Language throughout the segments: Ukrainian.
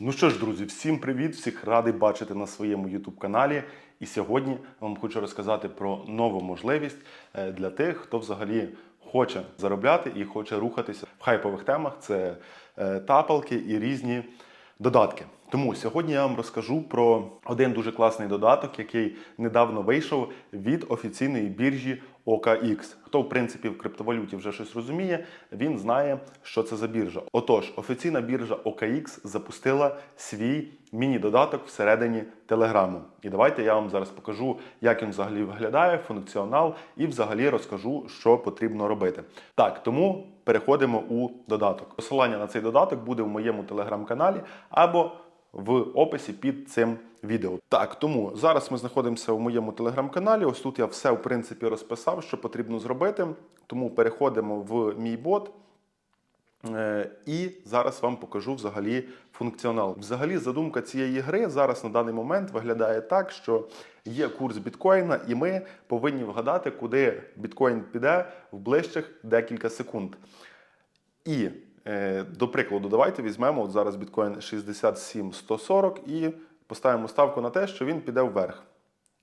Ну що ж, друзі, всім привіт! Всіх радий бачити на своєму YouTube каналі. І сьогодні вам хочу розказати про нову можливість е, для тих, хто взагалі хоче заробляти і хоче рухатися в хайпових темах. Це е, тапалки і різні додатки. Тому сьогодні я вам розкажу про один дуже класний додаток, який недавно вийшов від офіційної біржі OKX. Хто в принципі в криптовалюті вже щось розуміє, він знає, що це за біржа. Отож, офіційна біржа OKX запустила свій міні-додаток всередині Телеграму. І давайте я вам зараз покажу, як він взагалі виглядає, функціонал, і взагалі розкажу, що потрібно робити. Так, тому переходимо у додаток. Посилання на цей додаток буде в моєму телеграм-каналі або в описі під цим відео. Так, тому зараз ми знаходимося в моєму телеграм-каналі. Ось тут я все в принципі розписав, що потрібно зробити. Тому переходимо в мій бот. Е, І зараз вам покажу взагалі функціонал. Взагалі, задумка цієї гри зараз на даний момент виглядає так, що є курс біткоїна, і ми повинні вгадати, куди біткоін піде в ближчих декілька секунд. І до прикладу, давайте візьмемо от зараз біткоін 67140 і поставимо ставку на те, що він піде вверх.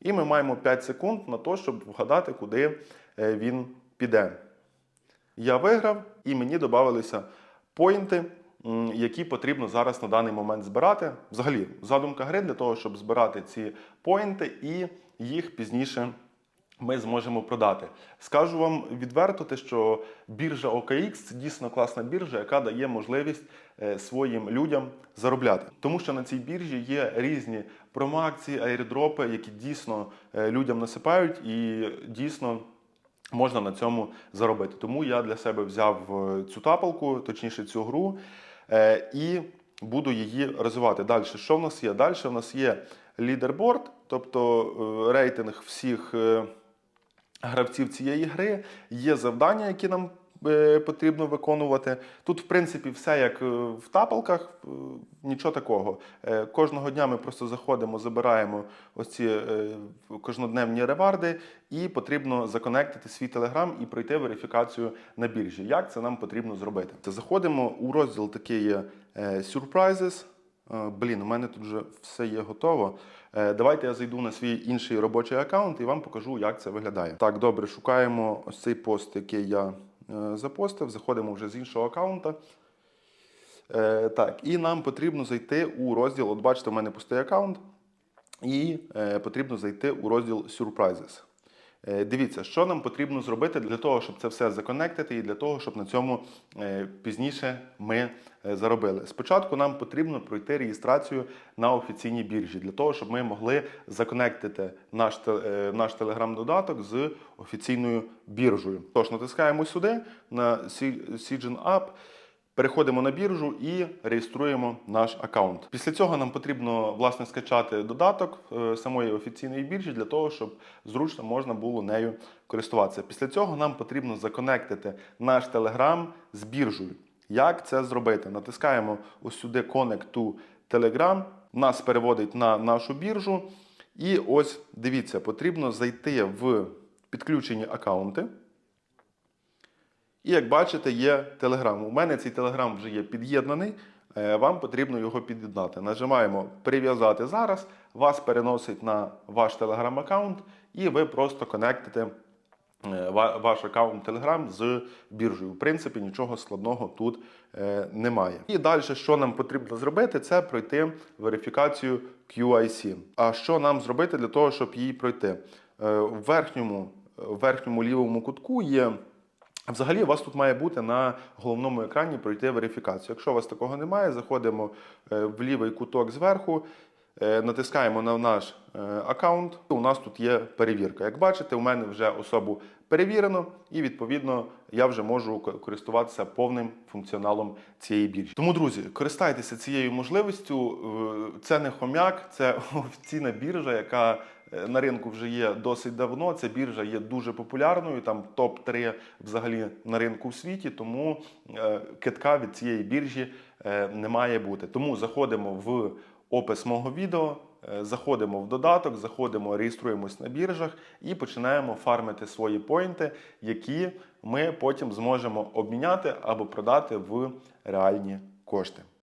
І ми маємо 5 секунд на те, щоб вгадати, куди е, він піде. Я виграв, і мені додавалися поінти, які потрібно зараз на даний момент збирати. Взагалі, задумка гри для того, щоб збирати ці поінти і їх пізніше ми зможемо продати. Скажу вам відверто, те, що біржа OKX це дійсно класна біржа, яка дає можливість е, своїм людям заробляти. Тому що на цій біржі є різні промоакції, аірдропи, які дійсно е, людям насипають і дійсно. Можна на цьому заробити. Тому я для себе взяв е, цю тапалку, точніше цю гру, і буду її розвивати. Далі, що в нас є? Далі в нас є лідерборд, тобто рейтинг всіх гравців цієї гри, є завдання, які нам е, потрібно виконувати. Тут, в принципі, все як е, в тапалках, е, нічого такого. Кожного дня ми просто заходимо, забираємо ось ці е, кожнодневні реварди, і потрібно законектити свій телеграм і пройти верифікацію на біржі. Як це нам потрібно зробити? Заходимо у розділ такий є Surprises. Е, Блін, у мене тут вже все є готово. Е, Давайте я зайду на свій інший робочий аккаунт і вам покажу, як це виглядає. Так, добре, шукаємо ось цей пост, який я е, запостив. Заходимо вже з іншого аккаунта. Так, і нам потрібно зайти у розділ. От бачите, у мене пустий аккаунт, і потрібно зайти у розділ Surprises. Е, Дивіться, що нам потрібно зробити для того, щоб це все законектити, і для того, щоб на цьому е, пізніше ми е, заробили. Спочатку нам потрібно пройти реєстрацію на офіційній біржі, для того, щоб ми могли законектити наш, наш телеграм-додаток з офіційною біржею. Тож натискаємо сюди на Sigen App. Переходимо на біржу і реєструємо наш аккаунт. Після цього нам потрібно власне скачати додаток е, самої офіційної біржі для того, щоб зручно можна було нею користуватися. Після цього нам потрібно законектити наш телеграм з біржею. Як це зробити? Натискаємо ось сюди Connect to Telegram, нас переводить на нашу біржу. І ось дивіться, потрібно зайти в підключені аккаунти. І як бачите, є Telegram. У мене цей Telegram вже є під'єднаний. е, Вам потрібно його під'єднати. Нажимаємо Прив'язати зараз. Вас переносить на ваш Telegram аккаунт, і ви просто конектите е, ваш аккаунт Telegram з біржею. В принципі, нічого складного тут е, немає. І далі, що нам потрібно зробити, це пройти верифікацію QIC. А що нам зробити для того, щоб її пройти? В верхньому, в верхньому лівому кутку є. Взагалі, у вас тут має бути на головному екрані пройти верифікацію. Якщо у вас такого немає, заходимо е, в лівий куток зверху, е, натискаємо на наш е, аккаунт. У нас тут є перевірка. Як бачите, у мене вже особу перевірено, і відповідно я вже можу користуватися повним функціоналом цієї біржі. Тому, друзі, користайтеся цією можливістю. Це не хомяк, це офіційна біржа, яка на ринку вже є досить давно. Ця біржа є дуже популярною. Там топ-3 взагалі на ринку в світі. Тому е, китка від цієї біржі е, не має бути. Тому заходимо в опис мого відео. е, Заходимо в додаток, заходимо, реєструємось на біржах і починаємо фармити свої поінти, які ми потім зможемо обміняти або продати в реальні кошти.